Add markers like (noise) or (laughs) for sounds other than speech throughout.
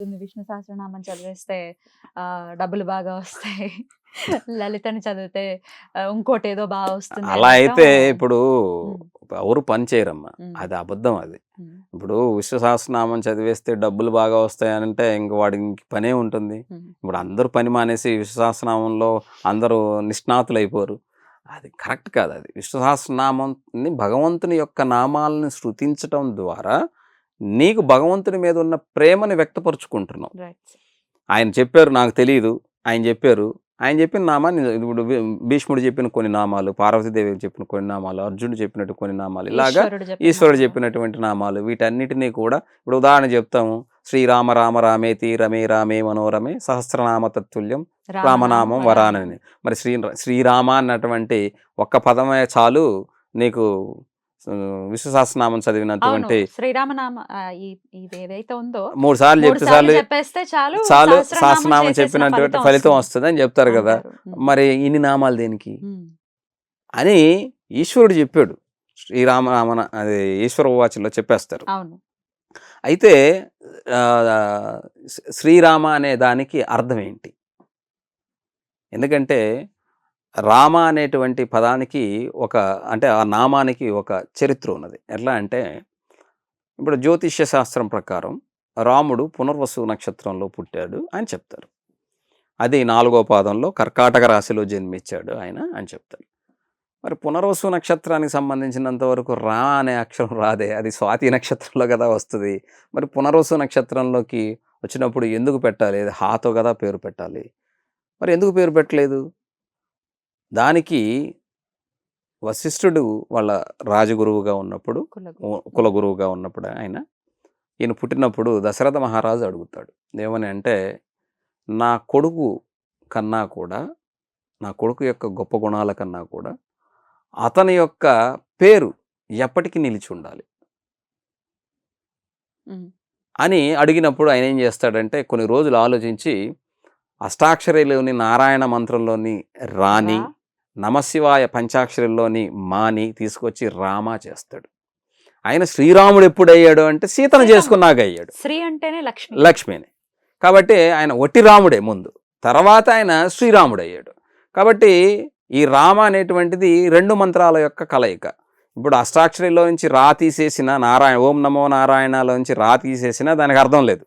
ఉంటుంది. (laughs) విష్ణు సహస్రనామం చదివేస్తే డబ్బులు బాగా వస్తాయి. లలితని చదివితే ఆహ్, ఇంకోటేదో బా వస్తుంది అలా అయితే ఇప్పుడు. ఎవరు పని చేయరమ్మా. అది అబద్ధం అది. ఇప్పుడు విష్ణు సహస్రనామం చదివేస్తే డబ్బులు బాగా వస్తాయనంటే ఇంక వాడికి ఇంక పనే ఉంటుంది. ఇప్పుడు అందరూ పని మానేసి విష్ణు సహస్రనామంలో అందరూ నిష్ణాతులైపోరు. అది కరెక్ట్ కాదు అది. విష్ణు సహస్రనామంని భగవంతుని యొక్క నామాలను శృతించటం ద్వారా నీకు భగవంతుని మీద ఉన్న ప్రేమని వ్యక్తపరుచుకుంటున్నావు. ఆయన చెప్పారు నాకు తెలీదు. ఆయన చెప్పారు. ఆయన చెప్పిన నామాన్ని ఇప్పుడు భీష్ముడు చెప్పిన కొన్ని నామాలు, పార్వతీదేవి చెప్పిన కొన్ని నామాలు, అర్జునుడు చెప్పినట్టు కొన్ని నామాలు ఇలాగా ఈశ్వరుడు. చెప్పినటువంటి నామాలు వీటన్నిటినీ కూడా ఇప్పుడు ఉదాహరణ చెప్తాము శ్రీరామ రామ రామేతి రమే రామే మనోరమే సహస్రనామ తత్తుల్యం రామనామం వరానని మరి శ్రీ శ్రీరామ అన్నటువంటి ఒక్క పదమే చాలు నీకు ఆ, విష్ణు సహస్రనామం అవును. చదివినటువంటి శ్రీరామనామ ఏదైతే ఉందో మూడు సార్లు చెప్తే సార్లు చాలు చెప్పేస్తే చాలు చాలు సహస్రనామం చెప్పినటువంటి ఫలితం వస్తుంది అని చెప్తారు కదా. మరి ఇన్ని నామాలు దేనికి. అని ఈశ్వరుడు చెప్పాడు శ్రీరామ రామన అది ఈశ్వర వాచలో చెప్పేస్తారు. అయితే శ్రీరామ అనే దానికి అర్థం ఏంటి ఎందుకంటే రామ అనేటువంటి పదానికి ఒక అంటే ఆ నామానికి ఒక చరిత్ర ఉన్నది. ఎట్లా అంటే ఇప్పుడు జ్యోతిష్య శాస్త్రం ప్రకారం రాముడు పునర్వసు నక్షత్రంలో పుట్టాడు అని చెప్తారు. అది నాలుగో పాదంలో కర్కాటక రాశిలో జన్మించాడు ఆయన అని చెప్తారు. మరి పునర్వసు నక్షత్రానికి సంబంధించినంత వరకు రా అనే అక్షరం రాదే. అది స్వాతి నక్షత్రంలో కదా వస్తుంది. మరి పునర్వసు నక్షత్రంలోకి వచ్చినప్పుడు ఎందుకు పెట్టాలి? అది హాతో కదా పేరు పెట్టాలి. మరి ఎందుకు పేరు పెట్టలేదు? దానికి వశిష్ఠుడు వాళ్ళ రాజగురువుగా ఉన్నప్పుడు కులగురువుగా ఉన్నప్పుడు ఆయన ఈయన పుట్టినప్పుడు దశరథ మహారాజు అడుగుతాడు ఏమని అంటే నా కొడుకు కన్నా కూడా నా కొడుకు యొక్క గొప్ప గుణాల కన్నా కూడా అతని యొక్క పేరు ఎప్పటికీ నిలిచి ఉండాలి. అని అడిగినప్పుడు ఆయన ఏం చేస్తాడంటే కొన్ని రోజులు ఆలోచించి అష్టాక్షరిలోని నారాయణ మంత్రంలోని రాని రా. నమశివాయ పంచాక్షరిలోని మాని తీసుకొచ్చి రామ చేస్తాడు. ఆయన శ్రీరాముడు ఎప్పుడయ్యాడు అంటే సీతను. చేసుకున్నాక అయ్యాడు శ్రీ అంటేనే లక్ష్మి. లక్ష్మిని. కాబట్టి ఆయన ఒట్టి రాముడే ముందు. తర్వాత ఆయన శ్రీరాముడు అయ్యాడు కాబట్టి ఈ రామ అనేటువంటిది రెండు మంత్రాల యొక్క కలయిక. ఇప్పుడు అష్టాక్షరిలో నుంచి రా తీసేసిన నారాయణ ఓం నమో నారాయణలో నుంచి రా తీసేసిన దానికి అర్థం లేదు.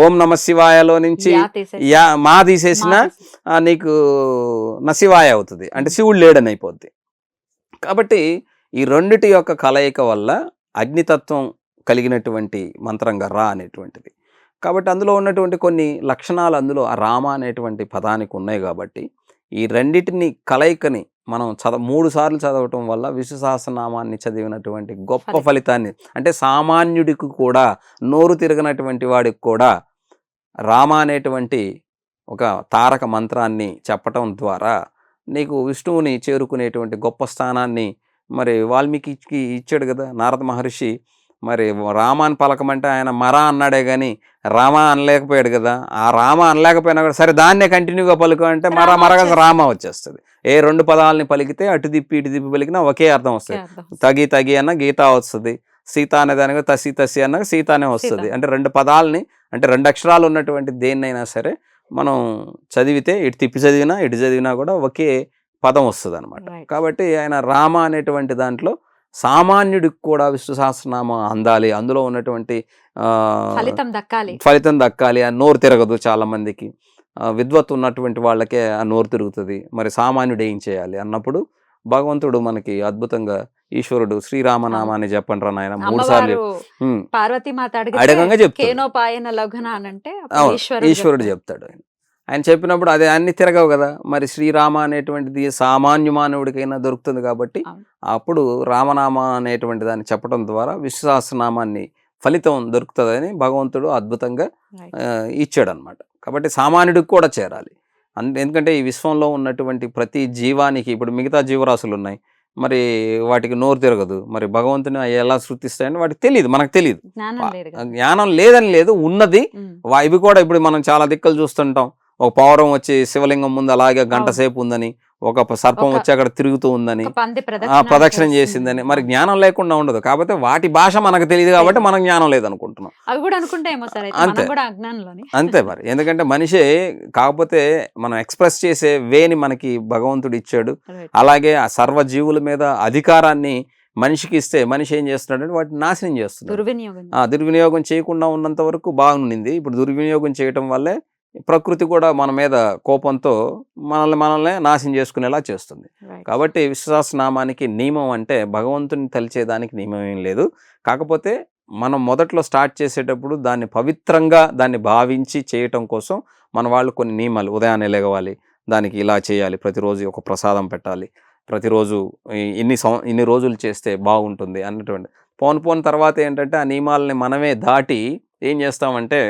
ఓం నమ శివాయలో నుంచి యా మా తీసేసిన నీకు నశివాయ అవుతుంది. అంటే శివుడు లేడని అయిపోద్ది కాబట్టి ఈ రెండిటి యొక్క కలయిక వల్ల అగ్నితత్వం కలిగినటువంటి మంత్రంగా రా అనేటువంటిది. కాబట్టి అందులో ఉన్నటువంటి కొన్ని లక్షణాలు అందులో ఆ రామ అనేటువంటి పదానికి ఉన్నాయి కాబట్టి ఈ రెండిటిని కలయికని మనం చదవ మూడు సార్లు చదవటం వల్ల విష్ణు సహస్రనామాన్ని చదివినటువంటి గొప్ప ఫలితం. ఫలితాన్ని అంటే సామాన్యుడికి కూడా నోరు తిరగనటువంటి వాడికి కూడా రామ అనేటువంటి ఒక తారక మంత్రాన్ని చెప్పటం ద్వారా నీకు విష్ణువుని చేరుకునేటువంటి గొప్ప స్థానాన్ని మరి వాల్మీకి ఇచ్చాడు కదా నారద మహర్షి మరి రామాని పలకమంటే ఆయన మరా అన్నాడే కానీ రామ అనలేకపోయాడు కదా ఆ రామ అనలేకపోయినా కూడా సరే దాన్నే కంటిన్యూగా పలుకు అంటే మర మరగా. రామ వచ్చేస్తుంది ఏ రెండు పదాలని పలికితే అటు తిప్పి ఇటు తిప్పి పలికినా ఒకే అర్థం వస్తుంది. తగి తగి అన్న గీత వస్తుంది సీత అనే దానికి తసి తసి అన్న సీతానే వస్తుంది సీత. అంటే రెండు పదాలని అంటే రెండు అక్షరాలు ఉన్నటువంటి దేన్నైనా సరే మనం చదివితే ఇటు తిప్పి చదివినా ఇటు చదివినా కూడా ఒకే పదం వస్తుంది అనమాట. కాబట్టి ఆయన రామ అనేటువంటి దాంట్లో సామాన్యుడికి కూడా విష్ణు సహస్రనామం అందాలి. అందులో ఉన్నటువంటి ఫలితం దక్కాలి. ఫలితం దక్కాలి. ఆ నోరు తిరగదు చాలా మందికి విద్వత్ ఉన్నటువంటి వాళ్ళకే ఆ నోరు తిరుగుతుంది. మరి సామాన్యుడు ఏం చేయాలి అన్నప్పుడు భగవంతుడు మనకి అద్భుతంగా ఈశ్వరుడు శ్రీరామనామాన్ని చెప్పండి రా నాయన మూడు సార్లు పార్వతీమాత అడగంగా చెప్తాడు. ఈశ్వరుడు చెప్తాడు. ఆయన చెప్పినప్పుడు అదే అన్ని తిరగవు కదా. మరి శ్రీరామ అనేటువంటిది సామాన్య మానవుడికైనా దొరుకుతుంది కాబట్టి. అప్పుడు రామనామ అనేటువంటి దాన్ని చెప్పడం ద్వారా విశ్వాసనామాన్ని ఫలితం దొరుకుతుందని భగవంతుడు అద్భుతంగా. ఇచ్చాడు అనమాట కాబట్టి సామాన్యుడికి కూడా చేరాలి. అందు ఎందుకంటే ఈ విశ్వంలో ఉన్నటువంటి ప్రతి జీవానికి ఇప్పుడు మిగతా జీవరాశులు ఉన్నాయి. మరి వాటికి నోరు తిరగదు. మరి భగవంతుని ఎలా శృతిస్తాయని వాటికి తెలియదు మనకు తెలియదు జ్ఞానం లేదని లేదు ఉన్నది. ఇవి కూడా ఇప్పుడు మనం చాలా దిక్కలు చూస్తుంటాం. ఒక పౌరం వచ్చి శివలింగం ముందు అలాగే గంట. సేపు ఉందని ఒక సర్పం వచ్చి అక్కడ తిరుగుతూ ఉందని ప్రదక్షిణ చేసిందని. మరి జ్ఞానం లేకుండా ఉండదు. కాకపోతే వాటి భాష మనకు తెలియదు కాబట్టి మనం జ్ఞానం లేదనుకుంటున్నాం. అవి కూడా అనుకుంటే ఏమో సార్ అయితే. అంతే. అంతే మరి. ఎందుకంటే మనిషి కాకపోతే మనం ఎక్స్ప్రెస్ చేసే వేని మనకి భగవంతుడు ఇచ్చాడు. అలాగే ఆ సర్వ జీవుల మీద అధికారాన్ని మనిషికి ఇస్తే మనిషి ఏం చేస్తున్నాడంటే వాటిని నాశనం చేస్తున్నాడు. దుర్వినియోగం. ఆ దుర్వినియోగం చేయకుండా ఉన్నంత వరకు బాగుండింది. ఇప్పుడు దుర్వినియోగం చేయటం వల్లే ప్రకృతి కూడా మన మీద కోపంతో మనల్ని మనల్ని నాశనం చేసుకునేలా చేస్తుంది. కాబట్టి విశ్వాసనామానికి నియమం అంటే భగవంతుని తలిచేదానికి నియమం ఏం లేదు. కాకపోతే మనం మొదట్లో స్టార్ట్ చేసేటప్పుడు దాన్ని పవిత్రంగా దాన్ని భావించి చేయటం కోసం మన వాళ్ళు కొన్ని నియమాలు. ఉదయాన్నే లేగవాలి దానికి ఇలా చేయాలి ప్రతిరోజు ఒక ప్రసాదం పెట్టాలి ప్రతిరోజు ఇన్ని సం ఇన్ని రోజులు చేస్తే బాగుంటుంది అన్నటువంటి. పోను పోను తర్వాత ఏంటంటే ఆ నియమాలని మనమే దాటి ఏం చేస్తామంటే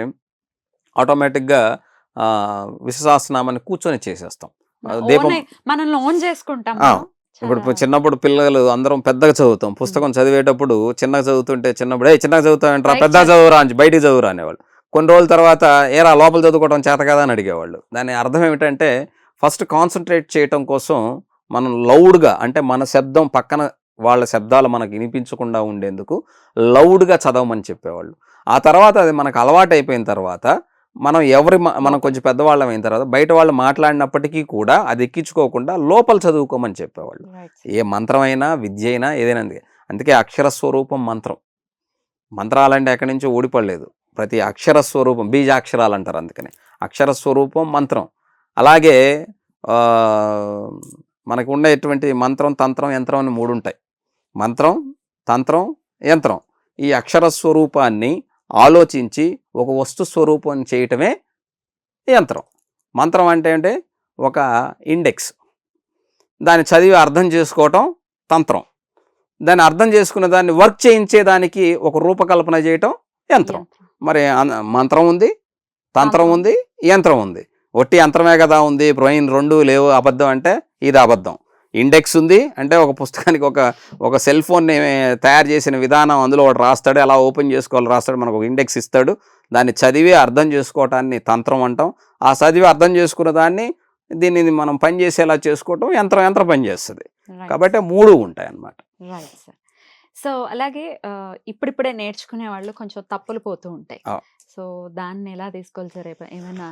ఆటోమేటిక్గా విశ్వాసనామాన్ని కూర్చొని చేసేస్తాం. దీపం- మనల్ని ఓన్ చేసుకుంటాం. ఇప్పుడు చిన్నప్పుడు పిల్లలు అందరం పెద్దగా చదువుతాం. పుస్తకం చదివేటప్పుడు చిన్నగా చదువుతుంటే చిన్నప్పుడు ఏ చిన్నగా చదువుతామంటారా పెద్ద. చదువురా అని బయటికి చదువురా అనేవాళ్ళు. కొన్ని రోజుల తర్వాత ఏరా లోపల చదువుకోవడం చేత కదా అని అడిగేవాళ్ళు. దాని అర్థం ఏమిటంటే ఫస్ట్ కాన్సన్ట్రేట్ చేయటం కోసం మనం లౌడ్గా అంటే మన శబ్దం పక్కన వాళ్ళ శబ్దాలు మనకు వినిపించకుండా ఉండేందుకు లౌడ్గా చదవమని చెప్పేవాళ్ళు. ఆ తర్వాత అది మనకు అలవాటు అయిపోయిన తర్వాత మనం ఎవరి మనం కొంచెం పెద్దవాళ్ళం అయిన తర్వాత బయట వాళ్ళు మాట్లాడినప్పటికీ కూడా అది ఎక్కించుకోకుండా లోపల చదువుకోమని చెప్పేవాళ్ళు. ఏ మంత్రమైనా విద్య అయినా ఏదైనా అందుకే. అక్షర స్వరూపం మంత్రం. మంత్రాలంటే ఎక్కడి నుంచో ఊడిపడలేదు. ప్రతి అక్షర స్వరూపం బీజాక్షరాలు అంటారు అందుకని. అక్షర స్వరూపం మంత్రం. అలాగే మనకు ఉండేటువంటి మంత్రం తంత్రం యంత్రం అని మూడు ఉంటాయి మంత్రం తంత్రం యంత్రం. ఈ అక్షర స్వరూపాన్ని ఆలోచించి ఒక వస్తు స్వరూపం చేయటమే యంత్రం. మంత్రం అంటే అంటే ఒక ఇండెక్స్. దాన్ని చదివి అర్థం చేసుకోవటం తంత్రం. దాన్ని అర్థం చేసుకున్న దాన్ని వర్క్ చేయించేదానికి ఒక రూపకల్పన చేయటం యంత్రం. మరి మంత్రం ఉంది తంత్రం ఉంది యంత్రం ఉంది. ఒట్టి యంత్రమే కదా ఉంది. బ్రెయిన్ రెండు లేవు అబద్ధం అంటే ఇది అబద్ధం. ఇండెక్స్ ఉంది అంటే ఒక పుస్తకానికి ఒక ఒక సెల్ ఫోన్ని తయారు చేసిన విధానం అందులో ఒకటి రాస్తాడు. ఎలా ఓపెన్ చేసుకోవాలి రాస్తాడు. మనకు ఒక ఇండెక్స్ ఇస్తాడు. దాన్ని చదివి అర్థం చేసుకోవటాన్ని తంత్రం అంటాం. ఆ చదివి అర్థం చేసుకున్న దాన్ని దీన్ని మనం పని చేసేలా చేసుకోవటం యంత్రం యంత్రం పని చేస్తుంది. Right. కాబట్టి మూడు ఉంటాయి అన్నమాట సో అలాగే ఇప్పుడిప్పుడే నేర్చుకునే వాళ్ళు కొంచెం తప్పులు పోతూ ఉంటాయి. సో దాన్ని ఎలా తీసుకోవాలి సార్ ఏమైనా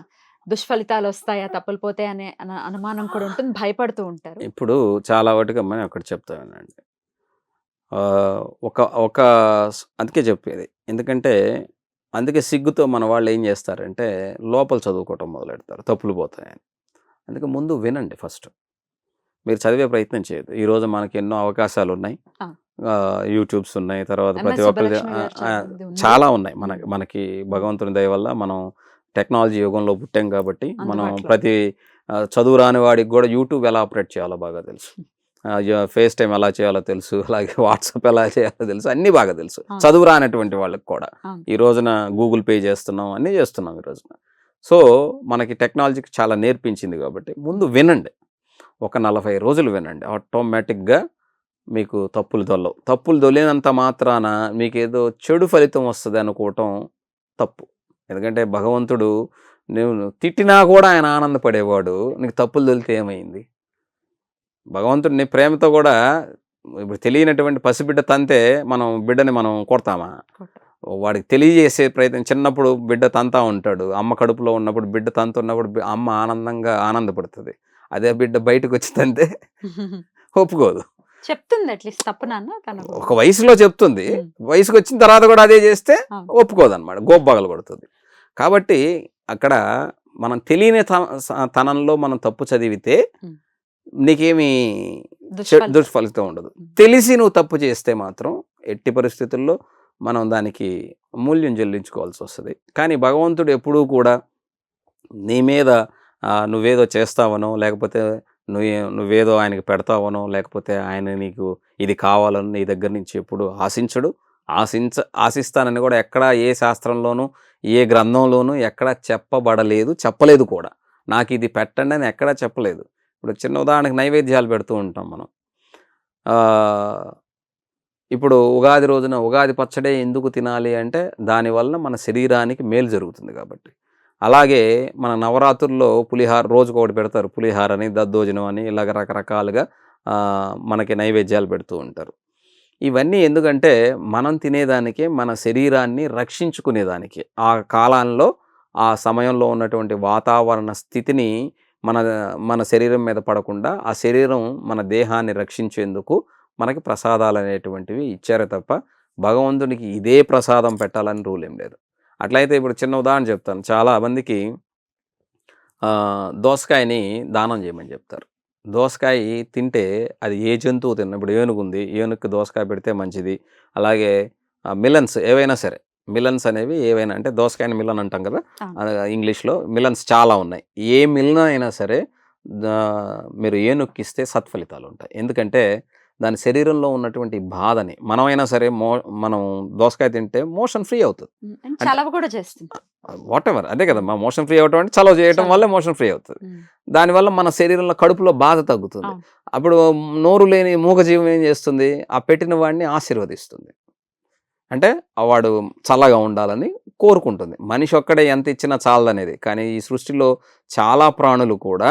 దుష్ఫలితాలు వస్తాయా తప్పులు పోతాయి అనే అన- అనుమానం కూడా ఉంటుంది భయపడుతూ ఉంటారు. ఇప్పుడు చాలా మనం ఒకటి చెప్తా వినండి. ఆ, ఒక ఒక అందుకే చెప్పేది. ఎందుకంటే అందుకే సిగ్గుతో మన వాళ్ళు ఏం చేస్తారంటే లోపల చదువుకోవటం మొదలెడతారు తప్పులు పోతాయని అందుకే ముందు వినండి ఫస్ట్. మీరు చదివే ప్రయత్నం చేయదు ఈరోజు మనకి ఎన్నో అవకాశాలు ఉన్నాయి. యూట్యూబ్స్ ఉన్నాయి తర్వాత ప్రతి ఒక్కరి. చాలా ఉన్నాయి. మనకి మనకి భగవంతుని దయ వల్ల మనం టెక్నాలజీ యుగంలో పుట్టాం కాబట్టి మనం. ప్రతి చదువు రాని వాడికి కూడా యూట్యూబ్ ఎలా ఆపరేట్ చేయాలో బాగా తెలుసు. ఫేస్ టైం ఎలా చేయాలో తెలుసు అలాగే వాట్సాప్ ఎలా చేయాలో తెలుసు అన్నీ బాగా తెలుసు. చదువు రానటువంటి వాళ్ళకి కూడా. ఈ రోజున గూగుల్ పే చేస్తున్నాం అన్నీ చేస్తున్నాం ఈ రోజున. సో మనకి టెక్నాలజీకి చాలా నేర్పించింది కాబట్టి ముందు వినండి. ఒక నలభై రోజులు వినండి. ఆటోమేటిక్గా మీకు తప్పులు దొల్లవు తప్పులు దొలినంత మాత్రాన మీకు ఏదో చెడు ఫలితం వస్తుంది అనుకోవటం తప్పు. ఎందుకంటే భగవంతుడు నువ్వు తిట్టినా కూడా ఆయన ఆనందపడేవాడు. నీకు తప్పులు దొలితే ఏమైంది? భగవంతుడు నీ ప్రేమతో కూడా ఇప్పుడు తెలియనటువంటి పసిబిడ్డ తంతే మనం బిడ్డని మనం కొడతామా? వాడికి తెలియజేసే ప్రయత్నం చిన్నప్పుడు బిడ్డ తంతా ఉంటాడు. అమ్మ కడుపులో ఉన్నప్పుడు బిడ్డ తంతున్నప్పుడు అమ్మ ఆనందంగా ఆనందపడుతుంది. అదే బిడ్డ బయటకు వచ్చి తంతే (laughs) ఒప్పుకోదు. చెప్తుంది అట్లీస్ట్ తప్పు నాన్న ఒక వయసులో చెప్తుంది. వయసుకు వచ్చిన తర్వాత కూడా అదే చేస్తే అవును. ఒప్పుకోదు అనమాట గోబ్బగలు కొడుతుంది కాబట్టి అక్కడ మనం తెలియని తనంలో మనం తప్పు చదివితే. నీకేమి దుష్ఫలితం. ఉండదు. తెలిసి నువ్వు తప్పు చేస్తే మాత్రం ఎట్టి పరిస్థితుల్లో మనం దానికి మూల్యం చెల్లించుకోవాల్సి వస్తుంది కానీ భగవంతుడు ఎప్పుడూ కూడా నీ మీద నువ్వేదో చేస్తావనో లేకపోతే నువ్వే నువ్వేదో ఆయనకి పెడతావనో లేకపోతే ఆయన నీకు ఇది కావాలని నీ దగ్గర నుంచి ఎప్పుడు ఆశించడు. ఆశించ ఆశిస్తానని కూడా ఎక్కడా ఏ శాస్త్రంలోనూ ఏ గ్రంథంలోనూ ఎక్కడా చెప్పబడలేదు చెప్పలేదు కూడా. నాకు ఇది పెట్టండి అని ఎక్కడా చెప్పలేదు. ఇప్పుడు చిన్న ఉదాహరణకి నైవేద్యాలు పెడుతూ ఉంటాం మనం. ఇప్పుడు ఉగాది రోజున ఉగాది పచ్చడే ఎందుకు తినాలి అంటే దానివల్ల మన శరీరానికి మేలు జరుగుతుంది కాబట్టి. అలాగే మన నవరాత్రుల్లో పులిహార రోజుకు ఒకటి పెడతారు. పులిహార అని దద్దోజనం అని ఇలాగ రకరకాలుగా మనకి నైవేద్యాలు పెడుతూ ఉంటారు. ఇవన్నీ ఎందుకంటే మనం తినేదానికి మన శరీరాన్ని రక్షించుకునేదానికి. ఆ కాలంలో ఆ సమయంలో ఉన్నటువంటి వాతావరణ స్థితిని మన మన శరీరం మీద పడకుండా ఆ శరీరం మన దేహాన్ని రక్షించేందుకు మనకి ప్రసాదాలు అనేటువంటివి ఇచ్చారే తప్ప భగవంతునికి ఇదే ప్రసాదం పెట్టాలని రూల్ ఏం లేదు. అట్లయితే ఇప్పుడు చిన్న ఉదాహరణ చెప్తాను. చాలా మందికి దోసకాయని దానం చేయమని చెప్తారు. దోసకాయ తింటే అది ఏ జంతువు తిన్న ఇప్పుడు ఏనుగు ఉంది. ఏనుగుకి దోసకాయ పెడితే మంచిది. అలాగే మిలన్స్ ఏవైనా సరే మిలన్స్ అనేవి ఏవైనా అంటే దోసకాయని మిలన్ అంటాం కదా? ఇంగ్లీష్లో మిలన్స్ చాలా ఉన్నాయి. ఏ మిలన్ అయినా సరే మీరు ఏనుగుకి ఇస్తే సత్ఫలితాలు ఉంటాయి. ఎందుకంటే దాని శరీరంలో ఉన్నటువంటి బాధని మనమైనా సరే మో మనం దోసకాయ తింటే మోషన్ ఫ్రీ అవుతుంది. చలవ కూడా చేస్తుంది వాట్ ఎవర్ అదే కదా మా మోషన్ ఫ్రీ అవటం అంటే చలవ చేయటం. వల్ల మోషన్ ఫ్రీ అవుతుంది. దానివల్ల మన శరీరంలో కడుపులో బాధ తగ్గుతుంది. అప్పుడు నోరు లేని మూగజీవం ఏం చేస్తుంది? ఆ పెట్టిన వాడిని ఆశీర్వదిస్తుంది. అంటే వాడు చల్లగా ఉండాలని కోరుకుంటుంది. మనిషి ఒక్కడే ఎంత ఇచ్చినా చాలదనేది. కానీ ఈ సృష్టిలో చాలా ప్రాణులు కూడా